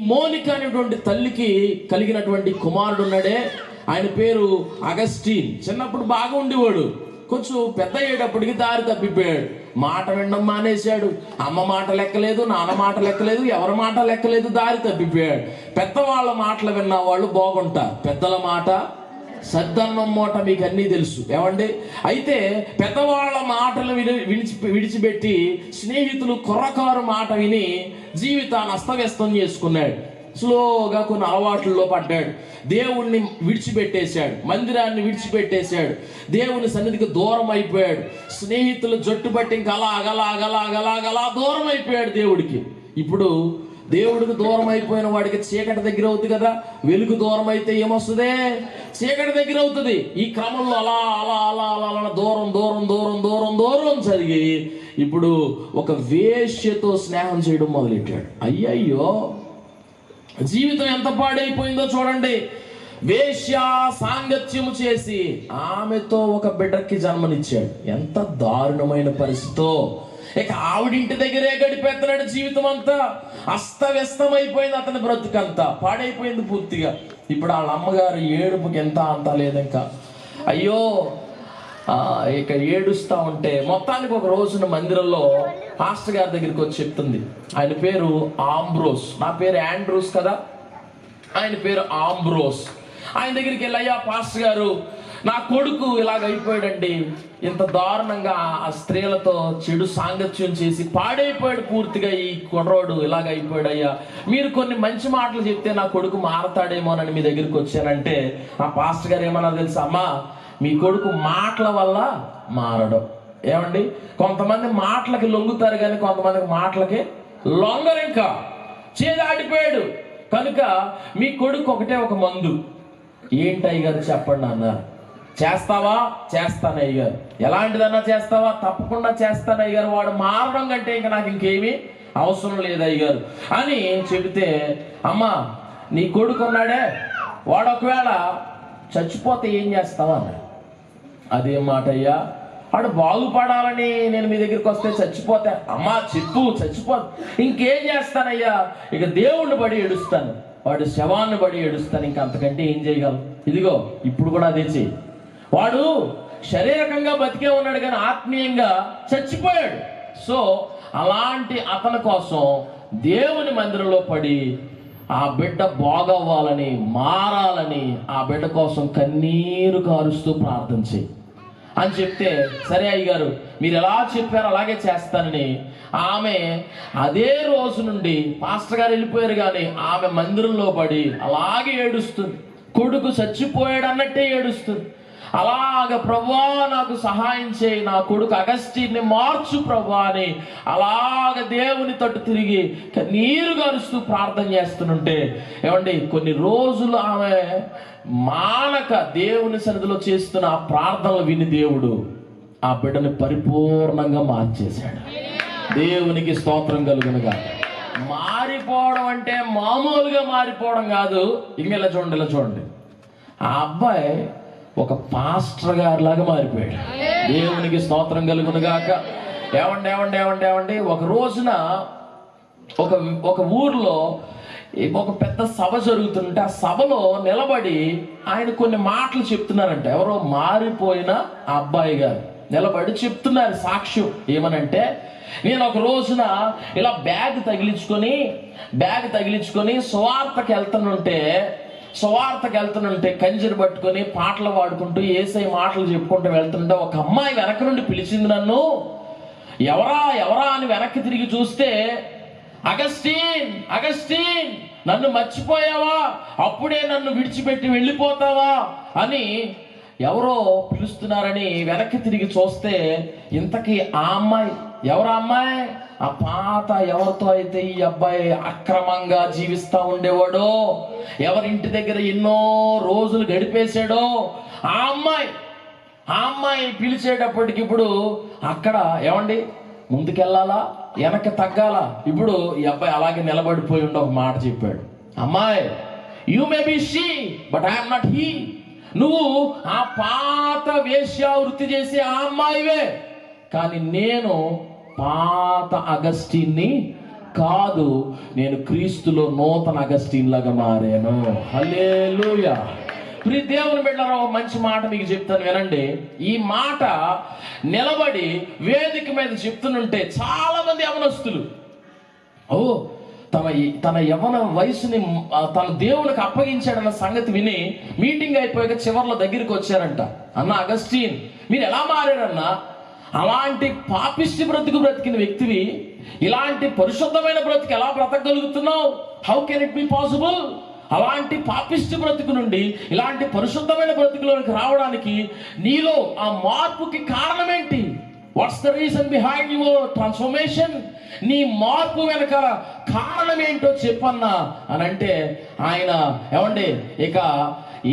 Monica అనేటువంటి తల్లికి కలిగినటువంటి కుమారుడు ఉన్నాడే ఆయన పేరు అగస్టీన్. చిన్నప్పుడు బాగా ఉండేవాడు. కొంచెం పెద్ద అయ్యేటప్పటికి దారి తప్పిపోయాడు. మాట వినడం మానేశాడు. అమ్మ మాట లెక్కలేదు నాన్న మాట లెక్కలేదు ఎవరి మాట లెక్కలేదు దారి తప్పిపోయాడు. పెద్దవాళ్ళ మాటలు విన్న వాళ్ళు బాగుంటారు పెద్దల మాట సద్దన్నం మూట మీకు అన్నీ తెలుసు. ఏమండి? అయితే పెద్దవాళ్ళ మాటలు విడి విడిచి విడిచిపెట్టి స్నేహితులు కుర్రకారు మాట విని జీవితాన్ని అస్తవ్యస్తం చేసుకున్నాడు. స్లోగా కొన్ని అలవాట్లలో పడ్డాడు. దేవుణ్ణి విడిచిపెట్టేశాడు. మందిరాన్ని విడిచిపెట్టేశాడు. దేవుని సన్నిధికి దూరం అయిపోయాడు. స్నేహితులు జట్టు పట్టి ఇంకా అగలా దూరం అయిపోయాడు దేవుడికి. ఇప్పుడు దేవుడికి దూరం అయిపోయిన వాడికి చీకటి దగ్గర అవుతుంది కదా వెలుగు దూరం అయితే ఏమొస్తుంది? చీకటి దగ్గర అవుతుంది. ఈ క్రమంలో అలా అలా అలా అలా అలా దూరం దూరం దూరం దూరం దూరం జరిగి ఇప్పుడు ఒక వేష్యతో స్నేహం చేయడం మొదలెట్టాడు. అయ్యయ్యో! జీవితం ఎంత పాడైపోయిందో చూడండి. వేష్య సాంగత్యము చేసి ఆమెతో ఒక బిడ్డకి జన్మనిచ్చాడు. ఎంత దారుణమైన పరిస్థితో! ఇక ఆవిడింటి దగ్గరే గడిపేస్తున్నాడు జీవితం అంతా. అస్తవ్యస్తమైపోయింది అతని బ్రతుకంతా. పాడైపోయింది పూర్తిగా. ఇప్పుడు వాళ్ళ అమ్మగారు ఏడుపుకి ఎంత అంత లేదు ఇంకా అయ్యో ఇక ఏడుస్తా ఉంటే మొత్తానికి ఒక రోజున మందిరంలో పాస్టర్ గారి దగ్గరికి వచ్చి చెప్తుంది. ఆయన పేరు ఆంబ్రోస్. నా పేరు యాండ్రూస్ కదా? ఆయన పేరు ఆంబ్రోస్. ఆయన దగ్గరికి వెళ్ళి అయ్యా పాస్టర్ గారు నా కొడుకు ఇలాగ అయిపోయాడండి. ఇంత దారుణంగా ఆ స్త్రీలతో చెడు సాంగత్యం చేసి పాడైపోయాడు పూర్తిగా ఈ కుర్రోడు ఇలాగ అయిపోయాడు అయ్యా మీరు కొన్ని మంచి మాటలు చెప్తే నా కొడుకు మారతాడేమోనని మీ దగ్గరికి వచ్చానంటే ఆ పాస్టర్ గారు ఏమన్నా తెలుసా? అమ్మా మీ కొడుకు మాటల వల్ల మారడం. ఏమండి? కొంతమంది మాటలకి లొంగుతారు కానీ కొంతమందికి మాటలకి లొంగరు ఇంకా చేదాడిపోయాడు కనుక మీ కొడుకు ఒకటే ఒక మందు. ఏంటి అయ్యగారు చెప్పండి అన్నారు. చేస్తావా? చేస్తాను గారు ఎలాంటిదన్నా చేస్తావా? తప్పకుండా చేస్తాను అయ్యగారు. వాడు మారడం కంటే ఇంకా నాకు ఇంకేమీ అవసరం లేదు అయ్యగారు. అని చెబితే అమ్మా నీ కొడుకు ఉన్నాడే? వాడు ఒకవేళ చచ్చిపోతే ఏం చేస్తావా? అన్నాడు. అదేం మాట అయ్యా. వాడు బాగుపడాలని నేను మీ దగ్గరికి వస్తే చచ్చిపోతే అమ్మా చెప్పు చచ్చిపో. ఇంకేం చేస్తానయ్యా ఇక దేవుణ్ణి బడి ఏడుస్తాను. వాడు శవాన్ని బడి ఏడుస్తాను. ఇంకా అంతకంటే ఏం చేయగలం ఇదిగో ఇప్పుడు కూడా అదే చెయ్యి. వాడు శారీరకంగా బతికే ఉన్నాడు కానీ ఆత్మీయంగా చచ్చిపోయాడు. సో అలాంటి అతని కోసం దేవుని మందిరంలో పడి ఆ బిడ్డ బాగవ్వాలని మారాలని ఆ బిడ్డ కోసం కన్నీరు కారుస్తూ ప్రార్థన చేయి. అని చెప్తే సరే అయ్యగారు మీరు ఎలా చెప్పారో అలాగే చేస్తానని ఆమె అదే రోజు నుండి పాస్టర్ గారు వెళ్ళిపోయారు కానీ ఆమె మందిరంలో పడి అలాగే ఏడుస్తుంది. కొడుకు చచ్చిపోయాడు అన్నట్టే ఏడుస్తుంది. అలాగ ప్రభా నాకు సహాయం చేయి నా కొడుకు అగస్టిని మార్చు ప్రభా అని అలాగ దేవుని తట్టు తిరిగి నీరు గరుస్తూ ప్రార్థన చేస్తుంటే ఏమండి కొన్ని రోజులు ఆమె మానక దేవుని సన్నిధిలో చేస్తున్న ఆ ప్రార్థనలు విని దేవుడు ఆ బిడ్డని పరిపూర్ణంగా మార్చేశాడు. దేవునికి స్తోత్రం కలుగునుగా. మారిపోవడం అంటే మామూలుగా మారిపోవడం కాదు. ఇంకెలా చూడండి ఇలా చూడండి. ఆ అబ్బాయి ఒక పాస్టర్ గారి లాగా మారిపోయాడు దేవునికి స్తోత్రం కలుగును గాక ఏమండి ఏమండి ఏమండి ఏమండి? ఒక రోజున ఒక ఒక ఊర్లో ఒక పెద్ద సభ జరుగుతుంటే ఆ సభలో నిలబడి ఆయన కొన్ని మాటలు చెప్తున్నారంట. ఎవరో మారిపోయిన ఆ అబ్బాయి గారు. నిలబడి చెప్తున్నారు సాక్ష్యం ఏమనంటే నేను ఒక రోజున ఇలా బ్యాగ్ తగిలించుకొని బ్యాగ్ తగిలించుకొని సువార్తకి వెళ్తుంటే సువార్తకు వెళ్తుంటే కంజరు పట్టుకొని పాటలు పాడుకుంటూ ఏసై మాటలు చెప్పుకుంటూ వెళ్తుంటే ఒక అమ్మాయి వెనక నుండి పిలిచింది నన్ను ఎవరా ఎవరా? అని వెనక్కి తిరిగి చూస్తే అగస్టీన్ అగస్టీన్ నన్ను మర్చిపోయావా? అప్పుడే నన్ను విడిచిపెట్టి వెళ్ళిపోతావా? అని ఎవరో పిలుస్తున్నారని వెనక్కి తిరిగి చూస్తే ఇంతకీ ఆ అమ్మాయి ఎవరా అమ్మాయి? ఆ పాత ఎవరితో అయితే ఈ అబ్బాయి అక్రమంగా జీవిస్తా ఉండేవాడో ఎవరింటి దగ్గర ఎన్నో రోజులు గడిపేశాడో ఆ అమ్మాయి ఆ అమ్మాయి పిలిచేటప్పటికి ఇప్పుడు అక్కడ ఏమండి? ముందుకెళ్ళాలా? వెనక్కి తగ్గాలా? ఇప్పుడు ఈ అబ్బాయి అలాగే నిలబడిపోయి ఉండి ఒక మాట చెప్పాడు. అమ్మాయి you may be she but I'm not he నువ్వు ఆ పాత వేశ్యావృత్తి చేసే ఆ అమ్మాయివే. కానీ నేను పాత అగస్టిన్ని కాదు నేను క్రీస్తులో నూతన అగస్టిన్ లాగా మారాను. హల్లెలూయా. ప్రి దేవుని బిడ్డరా మంచి మాట మీకు చెప్తాను వినండి. ఈ మాట నిలబడి వేదిక మీద చెప్తుంటే చాలా మంది యవనస్తులు ఓ తన తన యవన వయసుని తన దేవునికి అప్పగించాడన్న సంగతి విని మీటింగ్ అయిపోయాక చివర్లో దగ్గరికి వచ్చారంట. అన్న అగస్టీన్ మీరు ఎలా మారారన్నా? అలాంటి పాపిష్టి బ్రతుకు బ్రతికిన వ్యక్తివి ఇలాంటి పరిశుద్ధమైన బ్రతుకు ఎలా బ్రతకగలుగుతున్నావు? How can it be possible అలాంటి పాపిష్టి బ్రతుకు నుండి ఇలాంటి పరిశుద్ధమైన బ్రతుకులోనికి రావడానికి నీలో ఆ మార్పుకి కారణం ఏంటి what's the reason behind your transformation నీ మార్పు వెనక కారణం ఏంటో చెప్పన్నా అని అంటే ఆయన ఏమండి ఇక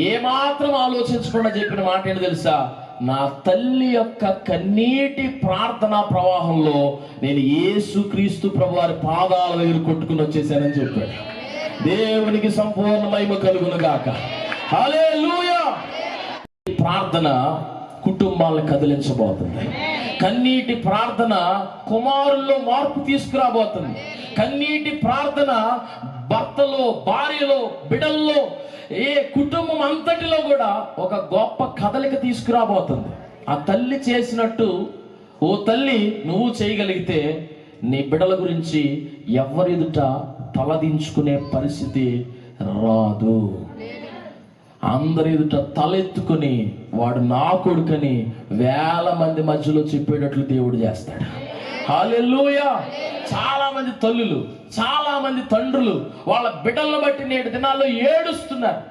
ఏమాత్రం ఆలోచించకుండా చెప్పిన మాట ఏంటి తెలుసా? నా తల్లి యొక్క కన్నీటి ప్రార్థనా ప్రవాహంలో నేను యేసుక్రీస్తు ప్రభు వారి పాదాల దగ్గర కొట్టుకుని వచ్చేసానని చెప్పాడు. దేవునికి సంపూర్ణ మహిమ కలుగును గాక. ప్రార్థన కుటుంబాలను కదిలించబోతుంది. కన్నీటి ప్రార్థన కుమారుల్లో మార్పు తీసుకురాబోతుంది. కన్నీటి ప్రార్థన భర్తలో భార్యలో బిడల్లో ఏ కుటుంబం అంతటిలో కూడా ఒక గొప్ప కదలిక తీసుకురాబోతుంది. ఆ తల్లి చేసినట్టు ఓ తల్లి నువ్వు చేయగలిగితే నీ బిడల గురించి ఎవరెదుట తలదించుకునే పరిస్థితి రాదు. అందరి ఎదుట తలెత్తుకుని వాడు నా కొడుకని వేల మంది మధ్యలో చెప్పేటట్లు దేవుడు చేస్తాడు. హల్లెలూయా! చాలా చాలామంది తల్లులు చాలా మంది తండ్రులు వాళ్ళ బిడ్డలను బట్టి నేటి దినాల్లో ఏడుస్తున్నారు.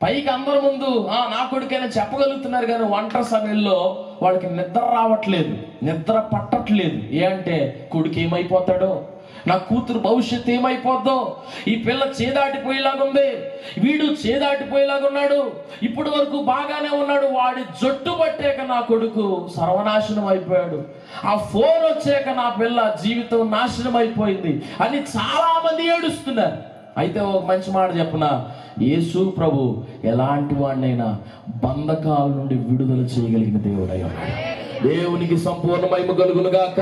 పైకి అందరి ముందు ఆ నా కొడుకైనా చెప్పగలుగుతున్నారు కానీ ఒంటరి సమయంలో వాళ్ళకి నిద్ర రావట్లేదు నిద్ర పట్టట్లేదు. ఏ అంటే కొడుకు ఏమైపోతాడో నా కూతురు భవిష్యత్తు ఏమైపోద్దో? ఈ పిల్ల చేదాటిపోయేలాగుంది వీడు చేదాటిపోయేలాగా ఉన్నాడు ఇప్పటి వరకు బాగానే ఉన్నాడు. వాడి జట్టు పట్టాక నా కొడుకు సర్వనాశనం అయిపోయాడు. ఆ ఫోన్ వచ్చాక నా పిల్ల జీవితం నాశనం అయిపోయింది అని చాలా మంది ఏడుస్తున్నారు. అయితే ఒక మంచి మాట చెప్పిన? యేసు ప్రభు ఎలాంటి వాడినైనా బంధకాల నుండి విడుదల చేయగలిగిన దేవుడై దేవునికి సంపూర్ణ మహిమ కలుగునుగాక.